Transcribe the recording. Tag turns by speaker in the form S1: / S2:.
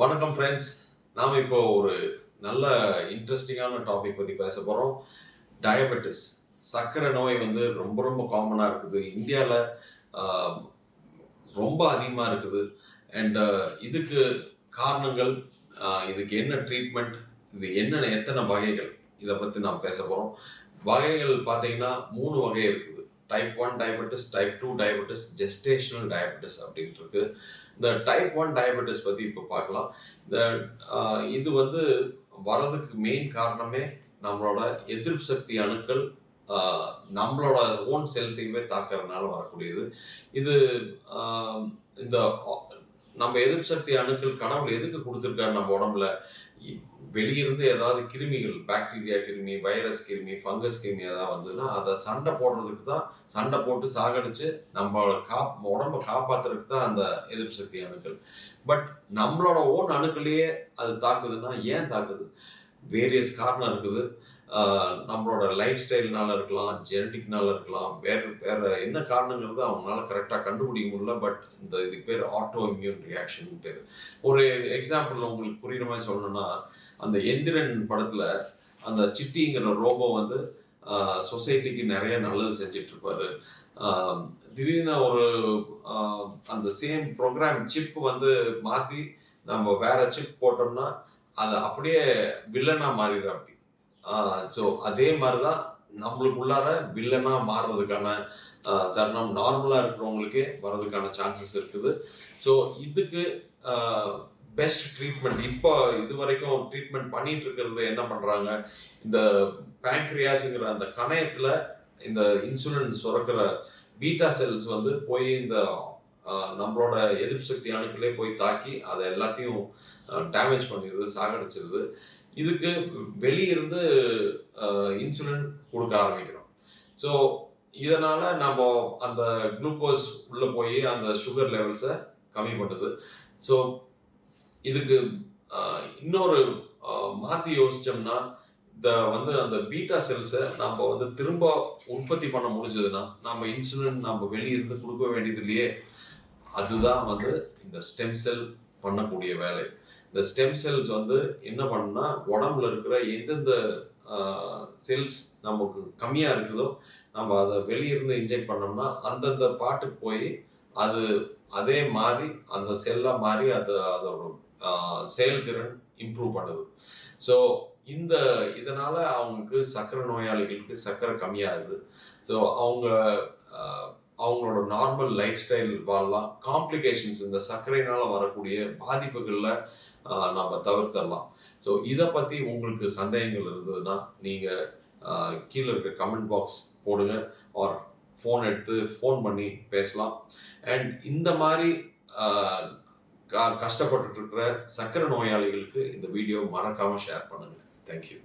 S1: வணக்கம் ஃப்ரெண்ட்ஸ் நாம் இப்போ ஒரு நல்ல இன்ட்ரெஸ்டிங்கான டாபிக் பற்றி பேச போகிறோம் டயபெட்டிஸ் சர்க்கரை நோய் வந்து ரொம்ப ரொம்ப காமனாக இருக்குது. இந்தியாவில் ரொம்ப அதிகமாக இருக்குது. அண்ட் இதுக்கு காரணங்கள் இதுக்கு என்ன ட்ரீட்மெண்ட் இது என்னென்ன எத்தனை வகைகள் இதை பற்றி நாம் பேச போகிறோம் வகைகள் பார்த்தீங்கன்னா மூணு வகை இருக்குது. Type one diabetes type two diabetes gestational diabetes அப்படின்ட்டு இருக்கு இந்த டைப் ஒன் டயபெட்டிஸ் பற்றி இப்போ பார்க்கலாம். இந்த இது வந்து வரதுக்கு மெயின் காரணமே நம்மளோட எதிர்ப்பு சக்தி அணுக்கள் நம்மளோட ஓன் செல்ஸையுமே தாக்கறதுனால வரக்கூடியது. இது இந்த நம்ம எதிர்ப்பு சக்தி அணுக்கள் கடவுள் எதுக்கு கொடுத்துருக்காரு நம்ம உடம்புல? இ- வெளியிருந்து ஏதாவது கிருமிகள் பாக்டீரியா கிருமி வைரஸ் கிருமி ஃபங்கஸ் கிருமி ஏதாவது வந்ததுன்னா அதை சண்டை போடுறதுக்கு தான் சண்டை போட்டு சாகடிச்சு நம்ம காப் உடம்ப காப்பாத்துறதுக்கு தான் அந்த எதிர்ப்பு சக்தி அணுக்கள். பட் நம்மளோட ஓன் அணுக்களையே அது தாக்குதுன்னா ஏன் தாக்குது? வேரியஸ் காரணம் இருக்குது. நம்மளோட லைஃப் ஸ்டைல்னால இருக்கலாம் ஜெனட்டிக்னால இருக்கலாம் வேற வேற என்ன காரணங்கிறது அவங்களால கரெக்டாக கண்டுபிடிக்க முடியல பட் இந்த இதுக்கு பேர் ஆட்டோ இம்யூன் ரியாக்ஷன் பேர். ஒரு எக்ஸாம்பிள் உங்களுக்கு புரியுற மாதிரி சொல்லணும்னா அந்த எந்திரன் படத்தில் அந்த சிட்டிங்கிற ரோபோ வந்து சொசைட்டிக்கு நிறைய நல்லது செஞ்சுட்டு இருப்பாரு திடீர்னு ஒரு அந்த சேம் ப்ரோக்ராம் சிப் வந்து மாற்றி நம்ம வேற சிப் போட்டோம்னா அது அப்படியே வில்லனாக மாறிடுற அப்படி ஸோ அதே மாதிரி தான் நம்மளுக்குள்ளார வில்லனாக மாறுறதுக்கான தருணம் நார்மலாக இருக்கிறவங்களுக்கே வர்றதுக்கான சான்சஸ் இருக்குது. ஸோ இதுக்கு பெஸ்ட் ட்ரீட்மெண்ட் இப்போ இது வரைக்கும் ட்ரீட்மெண்ட் பண்ணிட்டு இருக்கிறது என்ன பண்ணுறாங்க இந்த பேங்க்ரியாஸுங்கிற அந்த கணையத்தில் இந்த இன்சுலின் சுரக்கிற பீட்டா செல்ஸ் வந்து போய் இந்த நம்மளோட எதிர்ப்பு சக்தி அணுக்களே போய் தாக்கி அதை எல்லாத்தையும் டேமேஜ் பண்ணிடுது சாகடிச்சிருது. இதுக்கு வெளியிருந்து இன்சுலின் கொடுக்க ஆரம்பிக்கிறோம். ஸோ இதனால் நம்ம அந்த குளுக்கோஸ் உள்ளே போய் அந்த சுகர் லெவல்ஸை கம்மி பண்ணுது. ஸோ இதுக்கு இன்னொரு மாற்றி யோசித்தோம்னா யோசிச்சோம்னா இந்த வந்து அந்த பீட்டா செல்ஸை நம்ம வந்து திரும்ப உற்பத்தி பண்ண முடிஞ்சதுன்னா நம்ம இன்சுலின் நம்ம வெளியிருந்து கொடுக்க வேண்டியது இல்லையே. அதுதான் வந்து இந்த ஸ்டெம் செல் பண்ணக்கூடிய வேலை. இந்த ஸ்டெம் செல்ஸ் வந்து என்ன பண்ணுன்னா உடம்புல இருக்கிற எந்தெந்த செல்ஸ் நமக்கு கம்மியாக இருக்குதோ நம்ம அதை வெளியிருந்து இன்ஜெக்ட் பண்ணோம்னா அந்தந்த பாட்டுக்கு போய் அது அதே மாதிரி அந்த செல்லாக மாறி அது அதோட செயல்திறன் இம்ப்ரூவ் பண்ணுது. ஸோ இந்த இதனால் அவங்களுக்கு சக்கரை நோயாளிகளுக்கு சக்கரை கம்மியாகுது. ஸோ அவங்க அவங்களோட நார்மல் லைஃப் ஸ்டைல் வாழலாம். காம்ப்ளிகேஷன்ஸ் இந்த சர்க்கரையினால் வரக்கூடிய பாதிப்புகளில் நம்ம தவிர்த்தரலாம். ஸோ இதை பற்றி உங்களுக்கு சந்தேகங்கள் இருந்ததுன்னா நீங்கள் கீழே இருக்க கமெண்ட் பாக்ஸ் போடுங்க. ஆர் ஃபோன் எடுத்து ஃபோன் பண்ணி பேசலாம். அண்ட் இந்த மாதிரி க- கஷ்டப்பட்டுட்டு இருக்கிற சர்க்கரை நோயாளிகளுக்கு இந்த வீடியோ மறக்காமல் ஷேர் பண்ணுங்கள் தேங்க்யூ